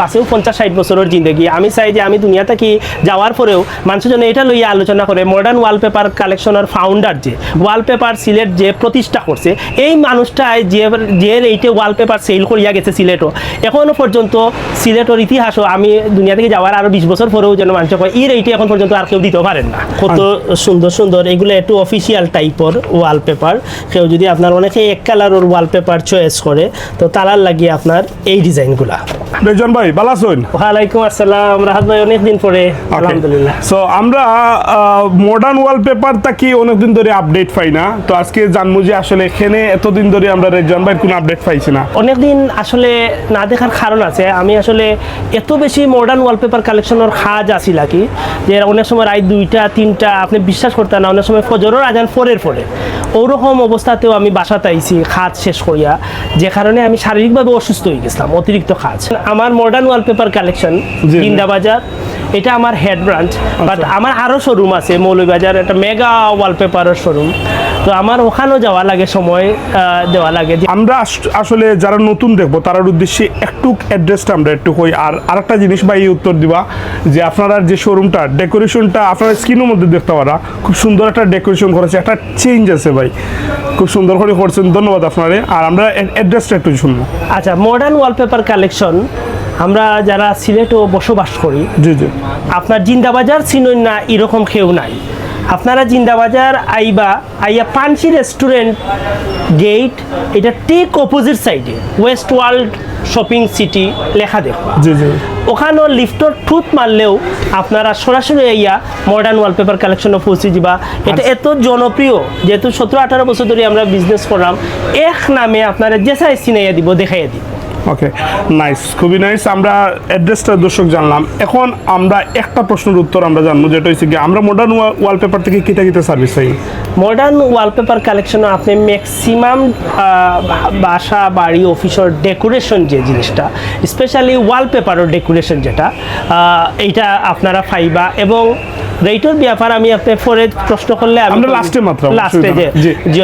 বাসেও পঞ্চাশ ষাট বছরের জিন্দগি। আমি চাই যে আমি দুনিয়া থেকে যাওয়ার পরেও মানুষের জন্য এটা লইয়া আলোচনা করে মডার্ন ওয়ালপেপার কালেকশনের ফাউন্ডার যে ওয়ালপেপার সিলেট যে প্রতিষ্ঠা করছে এই মানুষটাই যে যে এইটে ওয়ালপেপার সেল করিয়া গেছে সিলেটও। এখনও পর্যন্ত সিলেটের ইতিহাসও আমি দুনিয়া থেকে যাওয়ার আরও বিশ বছর পরেও যেন মানুষ কয় এই রেটে এখন পর্যন্ত আর কেউ দিতে পারেন না। কত সুন্দর সুন্দর এগুলো একটু অফিসিয়াল টাইপের ওয়ালপেপার কেউ যদি আপনার অনেকে এক কালারের ওয়ালপেপার চয়েস করে তো তালার লাগিয়ে আপনার এই ডিজাইনগুলা রেজন ভাই ভালো আছেন? ওয়ালাইকুম আসসালাম রাহাত ভাই অনেকদিন পরে আলহামদুলিল্লাহ। সো আমরা মডার্ন ওয়ালপেপার কি অনেকদিন ধরে আপডেট পাই না? তো আজকে জানমু যে আসলে এখানে এতদিন ধরে আমরা রেজন ভাই কোনো আপডেট পাইছি না। অনেকদিন আসলে না দেখার কারণ আছে। আমি আসলে এত বেশি মডার্ন ওয়ালপেপার কালেকশনের খাজ আসিল কি যে অনেক সময় রায় দুইটা তিনটা আপনি বিশ্বাস করতেন না অনেক সময় ফজরের আজান ফোরের ফোরে ওরকম অবস্থাতেও আমি বাসাতে আইছি খাজ শেষ করিয়া যে কারণে আমি শারীরিকভাবে অসুস্থ হয়ে গেছিলাম অতিরিক্ত খাজ আমার মডার্ন ওয়ালপেপার কালেকশন। জিন্দাবাজার এটা আমার হেড ব্রাঞ্চ বাট আমার আরও শোরুম আছে মৌলবাজার একটা মেগা ওয়ালপেপারের শোরুম তো আমার ওখানেও যাওয়া লাগে সময় দেওয়া লাগে। যে আমরা আস- আসলে যারা নতুন দেখব তার উদ্দেশ্যে একটু অ্যাড্রেসটা আমরা একটু কই। আর আরেকটা জিনিস ভাই উত্তর দিবা যে আপনারা যে শোরুমটা ডেকোরেশনটা আপনারা স্ক্রিনের মধ্যে দেখতে পারা। খুব সুন্দর একটা ডেকোরেশন করেছে একটা চেঞ্জ আছে ভাই। খুব সুন্দর করে করছেন ধন্যবাদ আপনারে। আর আমরা অ্যাড্রেসটা একটু শুনব। আচ্ছা মডার্ন ওয়ালপেপার কালেকশন আমরা যারা সিলেটও বসবাস করি জি জি। আপনার জিন্দাবাজার চিনই না এরকম কেউ নাই। আপনারা জিন্দাবাজার আইবা আইয়া পানসি রেস্টুরেন্ট গেট এটা ঠিক অপোজিট সাইডে ওয়েস্ট ওয়ার্ল্ড শপিং সিটি লেখা দেখবা। ওখানেও লিফটর টুথ মারলেও আপনারা সরাসরি ইয়া মডার্ন ওয়ালপেপার কালেকশনে পৌঁছে যাবা এটা এত জনপ্রিয় যেহেতু সতেরো আঠারো বছর ধরে আমরা বিজনেস করলাম এক নামে আপনারা যে সাইজ চিনাইয়া দিব দেখাইয়া দিব। ওকে নাইস খুবই নাইস আমরা অ্যাড্রেসটা দর্শক জানলাম। এখন আমরা একটা প্রশ্নের উত্তর আমরা জানব যেটা হচ্ছে কি আমরা মডার্ন ওয়ালপেপার থেকে কিতা কিতা সার্ভিস পাই মডার্ন ওয়ালপেপার কালেকশনে আপনি ম্যাক্সিমাম বাসা বাড়ি অফিসের ডেকোরেশন যে জিনিসটা স্পেশালি ওয়ালপেপারের ডেকোরেশন যেটা এইটা আপনারা পাইবা এবং রেটের ব্যাপার আমি আপনি পরে প্রশ্ন করলে আমরা লাস্টে মাত্র, লাস্টে যে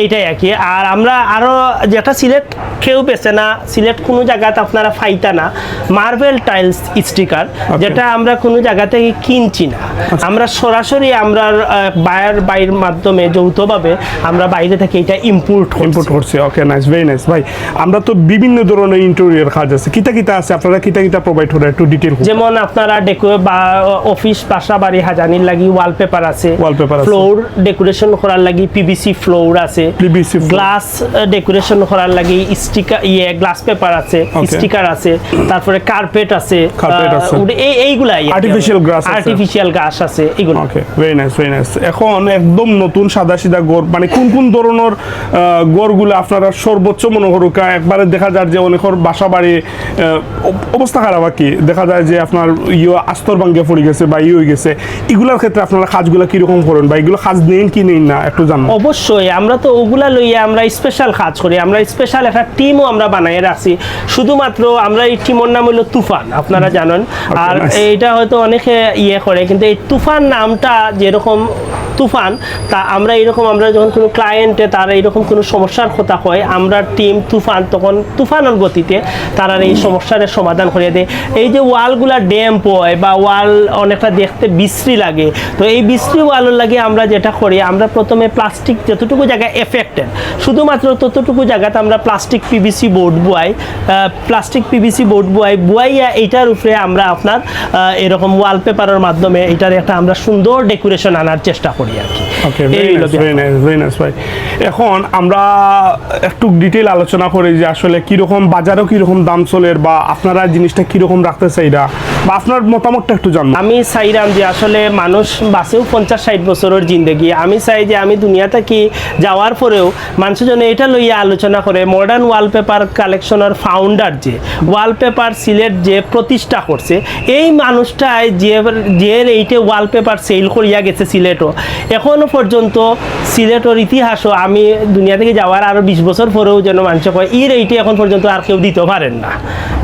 এইটাই আর কি। আর আমরা আরও যেটা সিলেট কেউ পেছে না সিলেট কোনো জায়গাতে আপনারা ফাইতা না। মার্বেল টাইলস স্টিকার যেটা আমরা কোনো জায়গা থেকে কিনছি না। আমরা সরাসরি আমরা বায়ার বাইরের মাধ্যমে যৌথভাবে আমরা বাইরে থেকে এটা ইম্পোর্ট ইম্পোর্ট করছি। ওকে নাইস ভেরি নাইস ভাই আমরা তো বিভিন্ন ধরনের ইন্টেরিয়র কাজ আছে। কিতা কিতা আছে? আপনারা কিতা কিতা প্রোভাইড করে একটু ডিটেল যেমন আপনারা ডেকো বা অফিস বাসা বাড়ি হাজানির লাগি ওয়ালপেপার আছে। আছে। ফ্লোর ডেকোরেশন করার লাগি পিভিসি ফ্লোর আছে। Floor। গ্লাস ডেকোরেশন করার লাগি স্টিকার ইয়ে গ্লাস পেপার আছে স্টিকার আছে তারপরে কার্পেট আছে এই এইগুলাই grass আছে। আর্টিফিশিয়াল আছে এগুলো okay very nice very nice এখন একদম নতুন সাদা সিধা গড় মানে কোন কোন ধরনের আহ, গড়গুলো আপনারা সর্বোচ্চ একবারে দেখা যায় যে অনেকের বাসা বাড়ি অবস্থা খারাপ আর কি। দেখা যায় যে আপনার ইয়ে আস্তর ভাঙ্গে পড়ে গেছে বা ইয়ে হয়ে গেছে। এগুলোর ক্ষেত্রে আপনারা কাজগুলো কীরকম করেন বা এগুলো কাজ নেন কি নেন না একটু জানো অবশ্যই আমরা তো ওগুলা লইয়া আমরা স্পেশাল কাজ করি। আমরা স্পেশাল একটা টিমও আমরা বানাই রাখছি। শুধুমাত্র আমরা এই টিমের নাম হলো তুফান আপনারা জানেন। আর এটা হয়তো অনেকে ইয়ে করে কিন্তু এই তুফান নামটা যেরকম তুফান, তা আমরা এরকম, আমরা যখন কোনো ক্লায়েন্টে তার এরকম কোনো সমস্যার কথা হয় আমরা টিম তুফান তখন তুফানের গতিতে তারা এই সমস্যার সমাধান করে দেয়। এই যে ওয়ালগুলা ড্যাম্প হয় বা ওয়াল অনেকটা দেখতে বিশ্রী লাগে, তো এই বিশ্রী ওয়ালের লাগে আমরা যেটা করি, আমরা প্রথমে প্লাস্টিক যতটুকু জায়গায় এফেক্টেড শুধুমাত্র ততটুকু জায়গাতে আমরা প্লাস্টিক পিভিসি বোর্ড বুয়াই প্লাস্টিক পিভিসি বোর্ড বুয়াই, বুয়াইয়া এইটার উপরে আমরা আপনার এরকম ওয়ালপেপারের মাধ্যমে এটার একটা আমরা সুন্দর ডেকোরেশন আনার চেষ্টা করি। আর কি। এখন আমরা একটু ডিটেল আলোচনা করি যে আসলে কীরকম বাজারও কীরকম দাম চলে বা আপনারা জিনিসটা কীরকম রাখতে চাই আপনার মতামতটা একটু জানব। আমি চাইলাম যে আসলে মানুষ বাসেও পঞ্চাশ ষাট বছরের জিন্দগি। আমি চাই যে আমি দুনিয়া থেকে যাওয়ার পরেও মানুষের জন্য এটা লইয়া আলোচনা করে মডার্ন ওয়ালপেপার কালেকশনের ফাউন্ডার যে ওয়ালপেপার সিলেট যে প্রতিষ্ঠা করছে, এই মানুষটায় যে যে এইটে ওয়ালপেপার সেল করিয়া গেছে সিলেটও। এখনও পর্যন্ত সিলেটের ইতিহাসও আমি দুনিয়া থেকে যাওয়ার আরও বিশ বছর পরেও যেন মানুষ কয়, এই রেটে এখন পর্যন্ত আর কেউ দিতে পারেন না।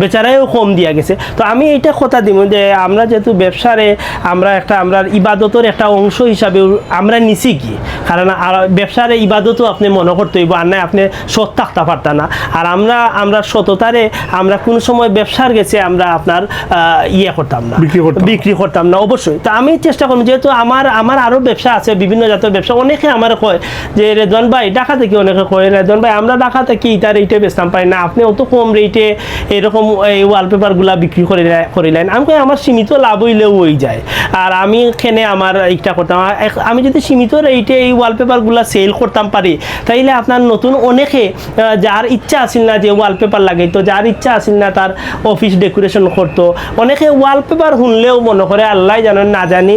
বেচারাও কম দিয়া গেছে। তো আমি এইটা কথা দিব যে আমরা যেহেতু ব্যবসারে আমরা একটা আমরা ইবাদতের একটা অংশ হিসাবে আমরা নিছি কি? কারণ আর ব্যবসারে ইবাদতও আপনি মনে করতে হইব আর নাই আপনি সৎ থাকতে পারতেন না। আর আমরা আমরা সততারে আমরা কোন সময় ব্যবসার গেছে আমরা আপনার ইয়ে করতাম না। বিক্রি করতাম না। না অবশ্যই। তো আমি চেষ্টা করব যেহেতু আমার আমার আরও ব্যবসা আছে বিভিন্ন জাতের ব্যবসা অনেকে আমার কয় যে রেদওয়ান ভাই ঢাকা থেকে অনেকে কয় রেদওয়ান ভাই আমরা ঢাকা থেকে ইটা রেটে বেচতাম পাই না? আপনি অত কম রেটে এরকম এই ওয়ালপেপারগুলা বিক্রি করে করিলেন আমি কই আমার সীমিত লাভ হইলেও হয়ে যায়। আর আমি এখানে আমার এইটা করতাম আমি যদি সীমিত রেটে এই ওয়ালপেপারগুলো সেল করতাম পারি তাইলে আপনার নতুন অনেকে যার ইচ্ছা আছিল না যে ওয়ালপেপার লাগাইতো যার ইচ্ছা আছিল না তার অফিস ডেকোরেশন করতো অনেকে ওয়ালপেপার শুনলেও মনে করে আল্লাহ জানেন না জানি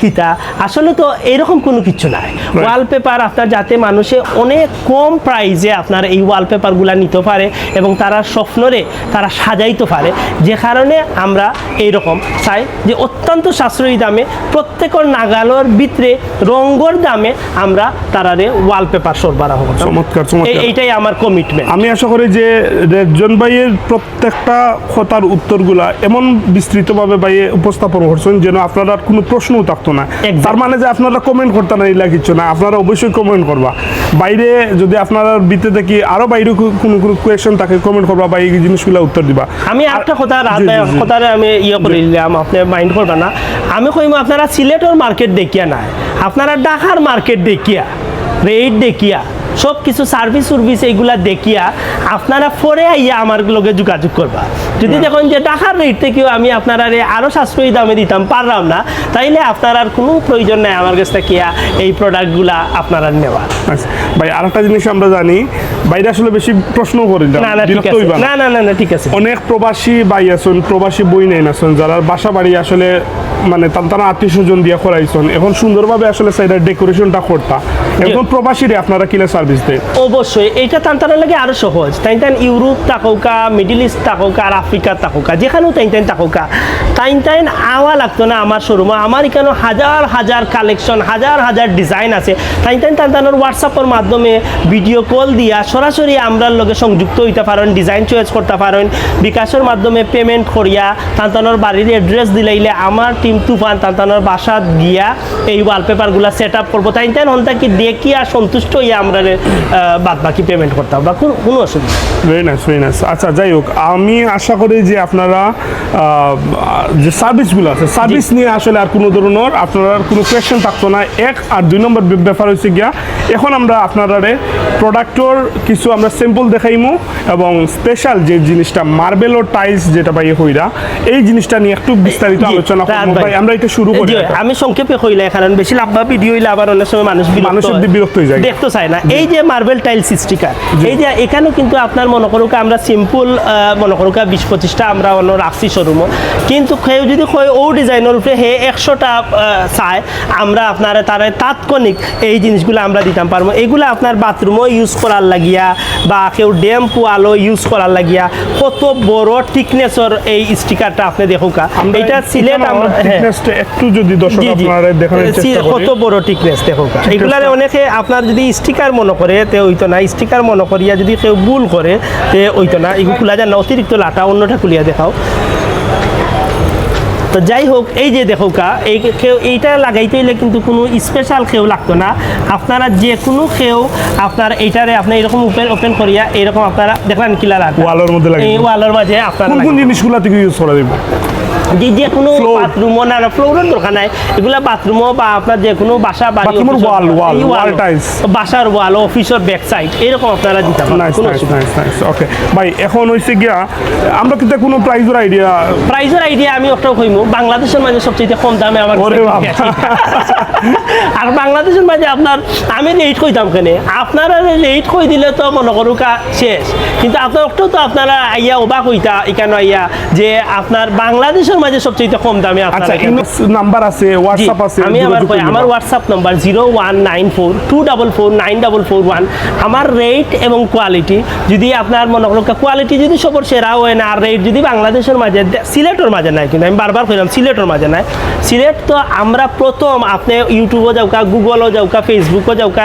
কিতা আসলে তো এরকম কোনো কিছু নাই। ওয়ালপেপার আপনার যাতে মানুষে অনেক কম প্রাইজে আপনার এই ওয়ালপেপারগুলা নিতে পারে এবং তারা স্বপ্নরে তারা সাজাইতে পারে যে কারণে আমরা এইরকম। চাই যে অত্যন্ত সাশ্রয়ী দামে প্রত্যেকের নাগালোর ভিতরে রঙ্গর দামে আমরা তারারে ওয়ালপেপার সরবরাহ করতাম চমৎকার, চমৎকার। এইটাই আমার কমিটমেন্ট আমি আশা করি যে রেজন ভাইয়ের প্রত্যেকটা কথার উত্তরগুলা এমন বিস্তৃতভাবে ভাইয়ে উপস্থাপন করছেন যেন আপনারা কোনো প্রশ্নও থাকতো না। তার মানে যে আপনারা কমেন্ট করতে না এগুলা কিছু না আপনারা অবশ্যই কমেন্ট করবা। বাইরে যদি আপনারা বিতে দেখি আরও বাইরে কোনো কোনো কোয়েশন থাকে কমেন্ট করবা বা এই জিনিসগুলো উত্তর দিবা। আমি একটা কথা। কথারে আমি ইয়ে করে দিলাম আপনি মাইন্ড করবেন না। আমি কইম আপনারা সিলেটর মার্কেট দেখিয়া নাই আপনারা ঢাকার মার্কেট দেখিয়া রেট দেখিয়া সব কিছু সার্ভিস সার্ভিস এইগুলা দেখিয়া আপনারা পরে আইয়া আমার লগে যোগাযোগ করবা। যদি দেখুন যে ঢাকার রেট থেকেও আমি আপনারা আরও সাশ্রয়ী দামে দিতাম পারলাম না তাইলে আপনার আর কোনো প্রয়োজন নাই আমার কাছ থেকে এই প্রোডাক্টগুলা আপনারা নেওয়ার আচ্ছা, ভাই আরেকটা জিনিস আমরা জানি বাইরে আসলে বেশি প্রশ্ন করি না না না না। ঠিক আছে। অনেক প্রবাসী ভাই আছেন প্রবাসী বই নেই আছেন যারা বাসা বাড়ি আসলে মানে তার তারা আত্মীয় স্বজন দিয়ে করাইছেন এখন সুন্দরভাবে আসলে সাইডের ডেকোরেশনটা করতা। এখন প্রবাসীরে আপনারা কিলে সার্ভিস দেয় অবশ্যই এটা তান্তানোর লাগে আরও সহজ। তাই তাই ইউরোপ তাকৌকা মিডিল ইস্ট তাকৌকা আর আফ্রিকা তাকৌকা যেখানেও তাই তাই তাকৌকা তাই তাই আওয়া লাগতো না আমার শোরুমে আমার এখানে হাজার হাজার কালেকশন হাজার হাজার ডিজাইন আছে। তাই তাই তান্তানোর হোয়াটসঅ্যাপের মাধ্যমে ভিডিও কল দিয়া সরাসরি আমরার লগে সংযুক্ত হইতে পারেন ডিজাইন চয়েস করতে পারেন। বিকাশের মাধ্যমে পেমেন্ট করিয়া তান্তানোর বাড়ির অ্যাড্রেস দিলাইলে আমার টিম তুফান তান্তানোর বাসা গিয়া এই ওয়ালপেপারগুলো সেট আপ করব। তাই তাই হন্তা কি দেখিয়া সন্তুষ্ট হইয়া আমরা বাদ বাকি পেমেন্ট করতাম বা কোনো অসুবিধা ভেরি নাইস ভেরি নাইস আচ্ছা যাই হোক আমি আশা করি যে আপনারা যে সার্ভিসগুলো আছে সার্ভিস নিয়ে আসলে আর কোনো ধরনের আপনার আর কোনো কোয়েশ্চেন থাকতো না। এক আর দুই নম্বর ব্যাপার হচ্ছে গিয়া এখন আমরা আপনারারে প্রোডাক্টর কিছু আমরা স্যাম্পল দেখাইমু এবং স্পেশাল যে জিনিসটা মার্বেল ও টাইলস যেটা পাই হইরা এই জিনিসটা নিয়ে একটু বিস্তারিত আলোচনা করব। ভাই। আমরা এটা শুরু করি আমি সংক্ষেপে কইলে কারণ বেশি লাম্বা ভিডিও হইলে আবার অনেক সময় মানুষ মানুষের হয়। বিরক্ত হয়ে যায়। দেখতে চায় না। এই যে মার্বেল টাইলস স্টিকার এই যে এখানেও কিন্তু আপনার মনে করুক আমরা সিম্পল মনে করুক বিশ পঁচিশটা আমরা অন্য রাখছি শোরুমও কিন্তু কেউ যদি কয় ও ডিজাইনের উপরে হে একশোটা চায় আমরা আপনার তারা তাৎক্ষণিক এই জিনিসগুলো আমরা দিতাম পারব। এগুলো আপনার বাথরুমও ইউজ করার লাগিয়া বা কেউ ড্যাম পোয়ালও ইউজ করার লাগিয়া কত বড় টিকনেসর এই স্টিকারটা আপনি দেখুক আমরা এটা সিলেট আমরা হ্যাঁ। একটু যদি দর্শক জি, জি। আপনারা দেখানোর চেষ্টা করি। কত বড় টিকনেস দেখো এগুলারে অনেকে আপনার যদি স্টিকার মনে করে তে হইতো না স্টিকার মনে করিয়া যদি কেউ ভুল করে তে হইতো না। এগুলো খোলা যায় না অতিরিক্ত লাটা অন্যটা খুলিয়া দেখাও। তো যাই হোক এই যে দেখো কা এই কেউ এইটা লাগাইতে হইলে কিন্তু কোনো স্পেশাল কেউ লাগতো না। আপনারা যে কোনো কেউ আপনার এইটারে আপনি এরকম ওপেন ওপেন করিয়া এরকম আপনারা দেখলেন কিলা লাটা ওয়ালের মধ্যে দেব। ওয়ালের মাঝে আপনারা কোন কোন জিনিসগুলো থেকে ইউজ করা যাবে? যে যে কোনো. বাথরুমও না না ফ্লোরের দরকার নাই এগুলা বাথরুমও বা আপনার যে কোনো বাসা বাড়ি wall, এই wall tiles। বাসার ওয়াল অফিসের ব্যাক সাইড এরকম আপনারা দিতে পারেন ওকে ভাই এখন হইছে গিয়া আমরা কিন্তু কোনো প্রাইজের আইডিয়া প্রাইজের আইডিয়া আমি একটা কইমু বাংলাদেশের মাঝে সবচেয়ে কম দামে আমার। আর বাংলাদেশের মাঝে আপনার আমি রেট কইতাম কেন আপনারা রেট কই দিলে তো মনে করুকা শেষ কিন্তু আপনার একটাও তো আপনারা আইয়া অবাক হইতা এখানে আইয়া যে আপনার বাংলাদেশের মাঝে সবচেয়ে কম দামে আচ্ছা নাম্বার আছে হোয়াটসঅ্যাপ আছে আমি আমার আমার WhatsApp number zero one nine four two double four nine double four one আমার রেট এবং কোয়ালিটি যদি আপনার মনে কোয়ালিটি যদি সবর সেরা হয় না আর রেট যদি বাংলাদেশের মাঝে সিলেটের মাঝে নাই কিন্তু আমি বারবার কইলাম সিলেটের মাঝে নাই। সিলেট তো আমরা প্রথম আপনি ইউটিউবও যাওকা গুগলও যাওকা ফেসবুকও যাওকা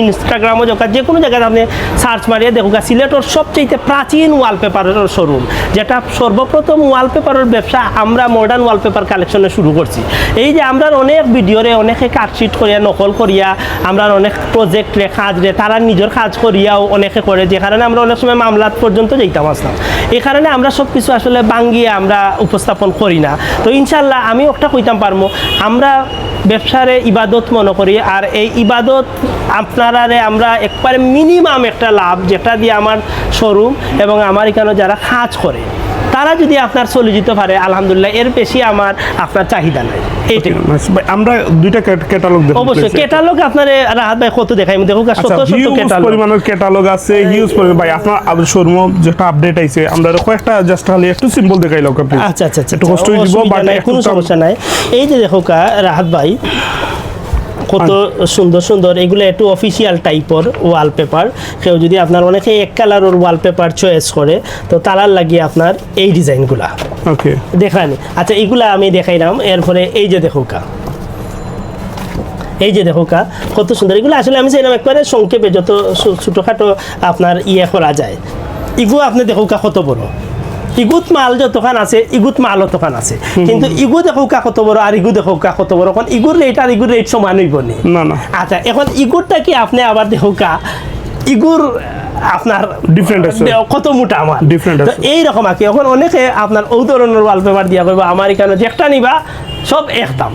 ইনস্টাগ্রামও যাওকা যে কোনো জায়গায় আপনি সার্চ মারিয়ে দেখুকা সিলেটের সবচেয়ে প্রাচীন ওয়ালপেপারের শোরুম যেটা সর্বপ্রথম ওয়ালপেপারের ব্যবসা আমরা মডার্ন ওয়ালপেপার কালেকশনে শুরু করছি। এই যে আমরা অনেক ভিডিওরে অনেকে কাটশিট করিয়া, নকল করিয়া আমরা অনেক প্রজেক্ট কাজ রে, তারা নিজের কাজ করিয়াও অনেকে করে, যে কারণে আমরা অনেক সময় মামলাত পর্যন্ত যেতাম আসলাম এই কারণে আমরা সব কিছু আসলে বাঙ্গিয়ে আমরা উপস্থাপন করি না। তো ইনশাল্লাহ আমি একটা কইতাম পারব আমরা ব্যবসারে ইবাদত মনে করি, আর এই ইবাদত আপনারারে আমরা একবারে মিনিমাম একটা লাভ, যেটা দিয়ে আমার শোরুম এবং আমার এখানে যারা কাজ করে। তারা যদি আপনার চলে যেতে পারে আলহামদুলিল্লাহ এর বেশি আমার আপনার চাহিদা নাই। এইটাই আমরা দুইটা ক্যাটালগ অবশ্যই ক্যাটালগ আপনার রাহাত ভাই কত দেখাই আমি আচ্ছা শত শত ক্যাটালগ। পরিমাণের ক্যাটালগ আছে হিউজ পরিমাণ ভাই আপনার শোরুম যেটা আপডেট আইছে আমরা কয়েকটা জাস্ট খালি একটু সিম্পল আচ্ছা আচ্ছা আচ্ছা একটু কষ্ট দিব বাট কোনো সমস্যা নাই। এই যে দেখো কা রাহাত ভাই কত সুন্দর সুন্দর এগুলো একটু অফিসিয়াল টাইপের ওয়ালপেপার কেউ যদি আপনার অনেকে এক কালার কালারের ওয়ালপেপার চয়েস করে তো তালার লাগিয়ে আপনার এই ডিজাইনগুলা। ওকে দেখানি। আচ্ছা এগুলা আমি দেখাইলাম। এরপরে এই যে দেখো কা। এই যে দেখো কা কত সুন্দর। এগুলো আসলে আমি চাইলাম একবারে সংক্ষেপে যত ছোটোখাটো আপনার ইয়ে করা যায়। ইগু আপনি দেখো কা কত বড়। ইগুত মাল যতখান আছে ইগুত মাল অতখান আছে। কিন্তু ইগু দেখো কা কত বড় আর ইগু দেখো কা কত বড় এখন ইগুর রেট আর ইগুর রেট সমান হইব নি আচ্ছা এখন ইগুরটা কি আপনি আবার দেখো কা ইগুর আপনার Different আছে। কত মোটা আমার তো আছে। এইরকম আর কি। এখন অনেকে আপনার ও ধরনের ওয়ালপেপার দিয়া কইবা আমার এখানে যেটা নিবা সব এক দাম।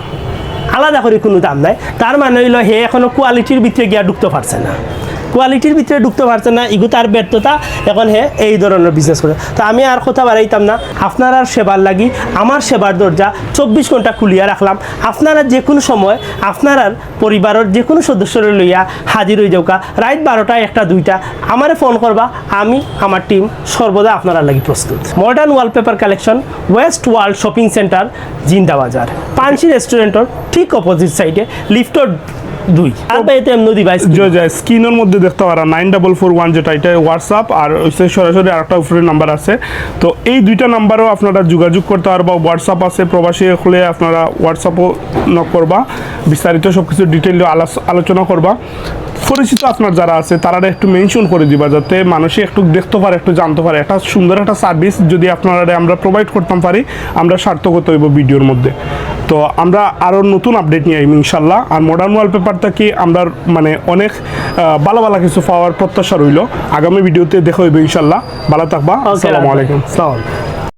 আলাদা করে কোনো দাম নাই। তার মানে হইল হে এখনও কোয়ালিটির ভিতরে গিয়া ঢুকতে পারছে না। কোয়ালিটির ভিতরে ঢুকতে পারছে না ইগু তার ব্যর্থতা, এখন হে এই ধরনের বিজনেস করে। তো আমি আর কথা বাড়াইতাম না, আপনার আর সেবার লাগি, আমার সেবার দরজা চব্বিশ ঘণ্টা খুলিয়া রাখলাম। আপনারা যে কোনো সময়, আপনার আর পরিবারের যে কোনো সদস্যরে লইয়া হাজির হয়ে যাওকা রাত বারোটা একটা দুইটা, আমারে ফোন করবা, আমি, আমার টিম সর্বদা আপনারা লাগি প্রস্তুত। Modern wallpaper collection West World shopping centre Zinda Bazar পানসি রেস্টুরেন্টর ঠিক অপোজিট সাইডে লিফটর দুই। আর বাইতে এমনি ডিভাইস জয় জয় স্ক্রিনের মধ্যে দেখতে পারা নাইন ডাবল ফোর ওয়ান যেটা, এটা হোয়াটসঅ্যাপ আর হচ্ছে সরাসরি আরেকটা উপরে নাম্বার আছে। তো এই দুইটা নাম্বারও আপনারা যোগাযোগ করতে পারবা হোয়াটসঅ্যাপ আছে, প্রবাসী হলে আপনারা হোয়াটসঅ্যাপও নক করবা, বিস্তারিত সব কিছু ডিটেল আলোচনা করবা। পরিচিত আপনার যারা আছে তারা একটু মেনশন করে দিবা, যাতে মানুষে একটু দেখতে পারে, একটু জানতে পারে। একটা সুন্দর একটা সার্ভিস যদি আপনারা আমরা প্রোভাইড করতাম পারি, আমরা সার্থকত হইব ভিডিওর মধ্যে। তো আমরা আরও নতুন আপডেট নিয়ে আইম ইনশাল্লাহ আর মডার্ন ওয়াল পেপারটা কি আমরা মানে অনেক ভালো ভালো কিছু পাওয়ার প্রত্যাশা রইল। আগামী ভিডিওতে দেখা হইবে ইনশাল্লাহ ভালো থাকবা। আসসালামু আলাইকুম। আলাইকুম